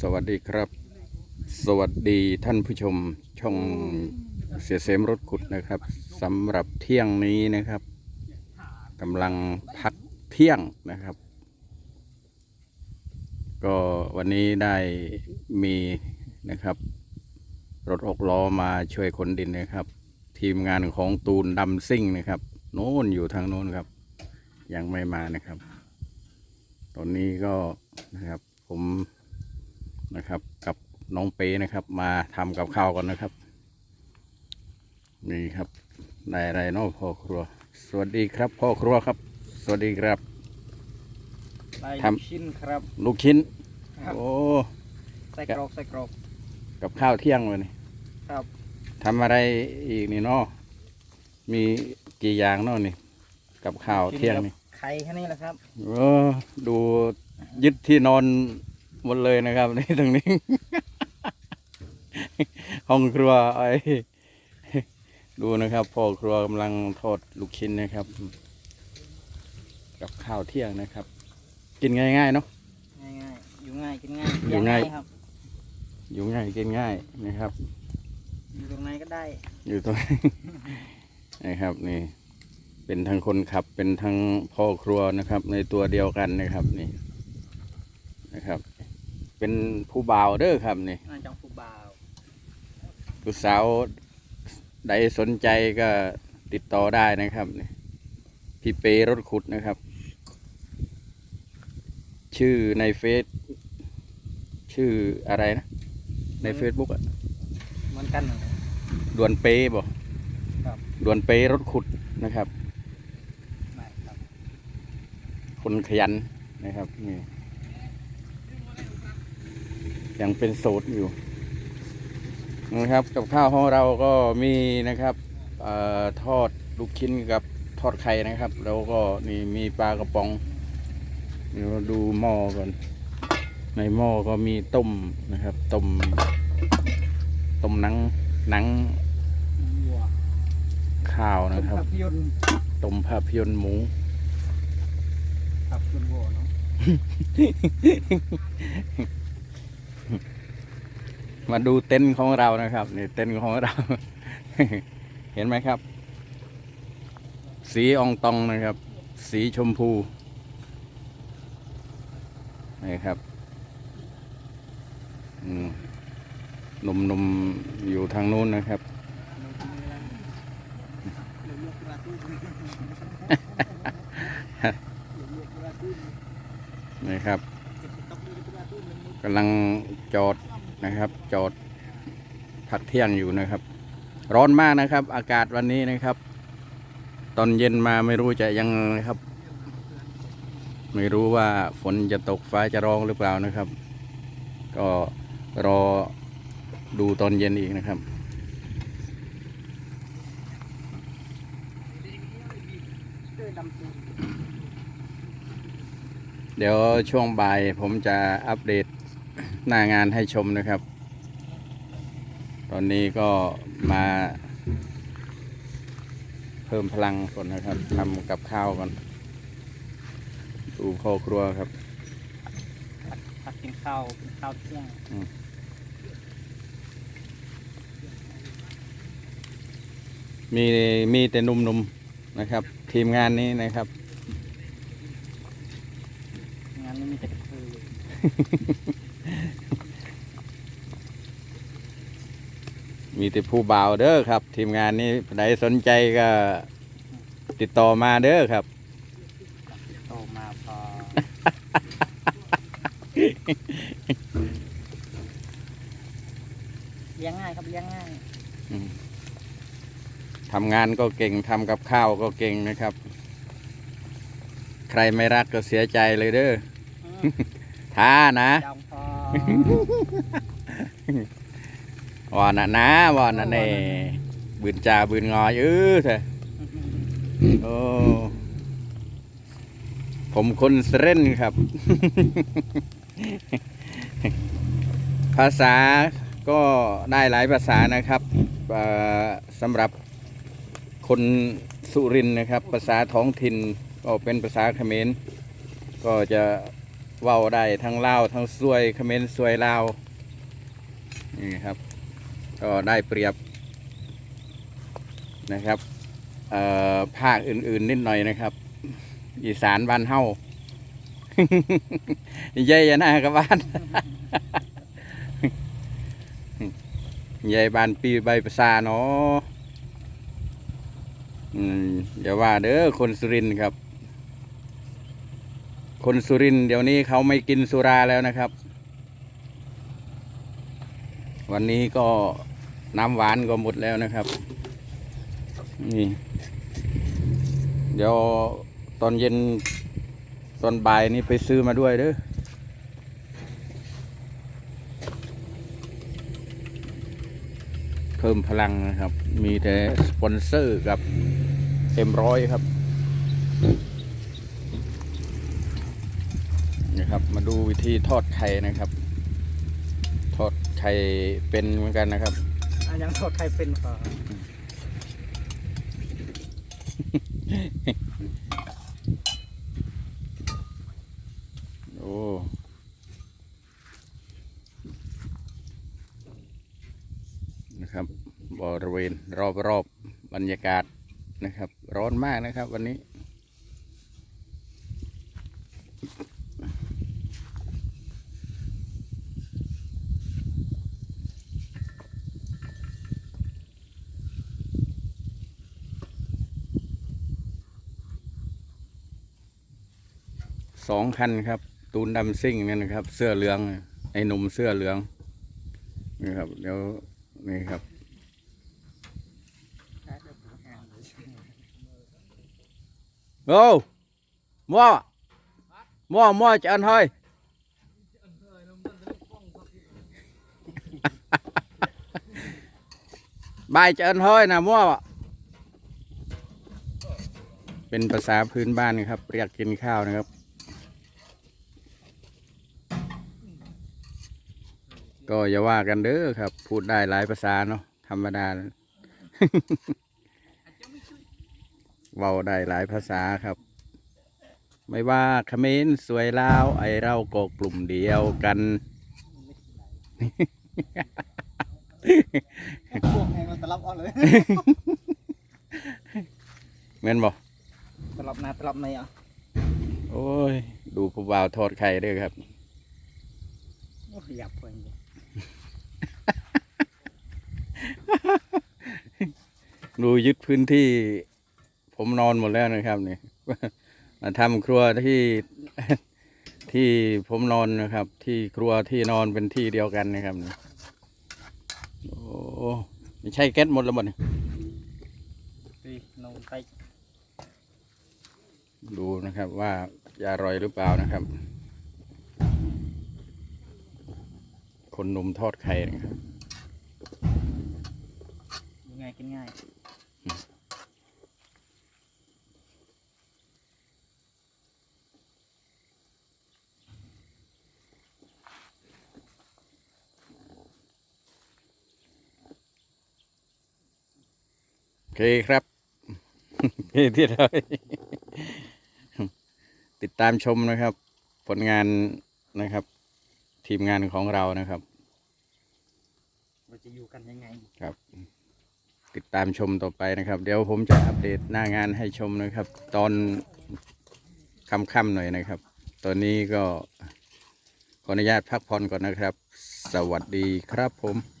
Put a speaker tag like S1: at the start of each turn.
S1: สวัสดีครับ สวัสดีท่านผู้ชมช่องเสียเสมรถขุดนะครับสำหรับเที่ยงนี้นะครับกำลังพักเที่ยงนะครับ ก็วันนี้ได้มีนะครับ รถหกล้อมาช่วยขนดินนะครับ ทีมงานของตูนดำซิ่งนะครับโน้นอยู่ทางโน้นครับ ยังไม่มานะครับ ตอนนี้ก็นะครับผม นะครับ กับน้องเป้นะครับ มาทำกับข้าวกันนะครับ นี่ครับได้อะไรเนาะพ่อครัว สวัสดีครับ พ่อครัวครับ สวัสดีครับ
S2: ได้
S1: ทำ
S2: ชิ้นครับ
S1: ลูกชิ้น
S2: ครับ
S1: โอ้
S2: ใส่กรอกใส่กรอก
S1: กับข้าวเที่ยงเลยนี่
S2: ครับ
S1: ทำอะไรอีกนี่เนาะมีกี่อย่างเนาะนี่ กับข้าวเที่ยงนี่
S2: ไข่แค่นี้แหละครับ
S1: เออดูยึดที่นอน หมดเลยนะครับนี่ตรงนี้ ห้องครัวไอ้ดูนะครับพ่อครัวกำลังทอดลูกชิ้นนะครับกับข้าวเที่ยงนะครับ กินง่ายๆเนาะ
S2: ง่ายๆอยู่ง่ายกินง่าย
S1: อยู่ง่าย
S2: ครับ
S1: อยู่ง่ายกินง่ายนะครับ
S2: อยู่ตรงไหนก็ได้
S1: อยู่ตรงนะครับนี่เป็นทั้งคนขับเป็นทั้งพ่อครัวนะครับ ในตัวเดียวกันนะครับนี่นะครับ เป็นผู้บ่าวเด้อครับนี่
S2: น่าจังผู้บ่าว
S1: ผู้สาวใดสนใจก็ติดต่อได้นะครับนี่พี่เปรถขุดนะครับ ชื่อในเฟซชื่ออะไรนะ ในเฟซบุ๊กอะ
S2: เหมือนกัน
S1: ดวนเปบอก
S2: ครับ
S1: ดวนเปรถขุดนะครับ
S2: ไม่ครับ
S1: คนขยันนะครับนี่ ยังเป็นโสดอยู่นะครับกับข้าวของเราก็มีนะครับเออทอดลูกชิ้นกับทอดไข่นะครับ แล้วก็นี่มีปลากระป๋องเดี๋ยวดูหม้อก่อน ในหม้อก็มีต้มนะครับต้มต้มหนังหนัง
S2: วัว
S1: ข้าวนะครับ
S2: ภาพยนตร์
S1: ต้มภาพยนตร์หมู
S2: ภาพยนตร์วัวเนาะ
S1: มาดูเต็นท์ของเรานะครับนี่เต็นท์ของเรา เห็นไหมครับ สีอองตองนะครับ สีชมพูนี่ครับอืมหนุ่มๆอยู่ทางนู้นนะครับนี่ครับกำลัง จอดนะครับ จอดพักเที่ยงอยู่นะครับ ร้อนมากนะครับ อากาศวันนี้นะครับ ตอนเย็นมาไม่รู้จะยังนะครับ ไม่รู้ว่าฝนจะตกฟ้าจะร้องหรือเปล่านะครับ ก็รอดูตอนเย็นอีกนะครับเดี๋ยวช่วงบ่ายผมจะอัปเดต หน้างานให้ชมนะครับ ตอนนี้ก็มา เพิ่มพลังก่อนนะครับทำกับข้าวก่อนดูพ่อครัวครับ
S2: พักกินข้าวกินข้าวเที่ยง
S1: มีมีแต่หนุ่มๆนะครับ ทีมงานนี้นะครับ
S2: งานนี้มีแต่กระเทย
S1: มีแต่ผู้บ่าวเด้อครับ ทีมงานนี้ใครสนใจก็ ติดต่อมาเด้อครับ
S2: โตมาพอเลี้ยงง่ายครับเลี้ยงง่าย
S1: ทำงานก็เก่งทำกับข้าวก็เก่งนะครับ ใครไม่รักก็เสียใจเลยเด้อ
S2: อืม
S1: ท้านะ
S2: จองพอ
S1: ว่าน่ะนะว่าน่ะเน่บืนจ่าบืนงอยเออเถอะโอ้ผมคนเสเรนครับ ภาษาก็ได้หลายภาษานะครับเอ่อสำหรับคนสุรินทร์นะครับ ภาษาท้องถิ่นก็เป็นภาษาเขมรก็จะ เว้าได้ทั้งเลาทั้งสวยคอมเมนต์สวยเลานี่ครับ ก็ได้เปรียบนะครับภาคอื่นๆนิดหน่อยนะครับ อีสานบ้านเฮาเย่ยนะกับบ้านเย่บ้านปีใบประสาเนาะอืมอย่าว่าเด้อคนสุรินทร์ครับ คนสุรินเดี๋ยวนี้เขาไม่กินสุราแล้วนะครับ วันนี้ก็น้ำหวานก็หมดแล้วนะครับ นี่ เดี๋ยวตอนเย็นตอนบ่ายนี้ไปซื้อมาด้วยเด้อเพิ่มพลังนะครับ มีแต่สปอนเซอร์กับเอ็มร้อยครับ นะครับ มาดูวิธีทอดไข่นะครับ ทอดไข่เป็นเหมือนกันนะครับ
S2: อะยังทอดไข่เป็นก่อน
S1: โอ้นะครับบริเวณรอบๆบบรรยากาศนะครับ ร้อนมากนะครับ วันนี้ สองคันครับ ตูนดำซิ่งเนี่ยนะครับ เสื้อเหลืองไอ้หนุ่มเสื้อเหลืองนี่ครับเดี๋ยวนี่ครับโอ้มั่วมั่วมั่วจะอันเฮ้ยบายจะอันเฮ้ยนะมั่วเป็นภาษาพื้นบ้านครับ เรียกกินข้าวนะครับ ก็อย่าว่ากันเด้อครับ พูดได้หลายภาษาเนาะธรรมดาเว้าได้หลายภาษาครับ ไม่ว่าเขมรสวยลาวไอเราก็กลุ่มเดียวกัน
S2: พวกไงมันตลับเอาเลย
S1: แม่นบอก
S2: ตลับหน้าตลับในอะ
S1: โอ้ย ดูผู้บ่าวทอดไข่เด้วยครับ
S2: โอ้ยหยับเพิ่นอยู่
S1: ดูยึดพื้นที่ ผมนอนหมดแล้วนะครับนี่มาทำครัวที่ที่ผมนอนนะครับ ที่ครัวที่นอนเป็นที่เดียวกันนะครับนี่โอ้ไม่ใช่แก๊สหมดแล้วหมดนี่
S2: ตีนมไต
S1: ดูนะครับว่าจะอร่อยหรือเปล่านะครับ คนหนุ่มทอดไข่นะครับ
S2: ยังไงกินง่าย
S1: โอเคครับโอเคที่เราติดตามชมนะครับ ผลงานนะครับ ทีมงานของเรานะครับ
S2: เราจะอยู่กันยังไง
S1: ครับ ติดตามชมต่อไปนะครับ เดี๋ยวผมจะอัปเดตหน้างานให้ชมนะครับ ตอนค่ำๆหน่อยนะครับ ตอนนี้ก็ขออนุญาตพักผ่อนก่อนนะครับ สวัสดีครับผม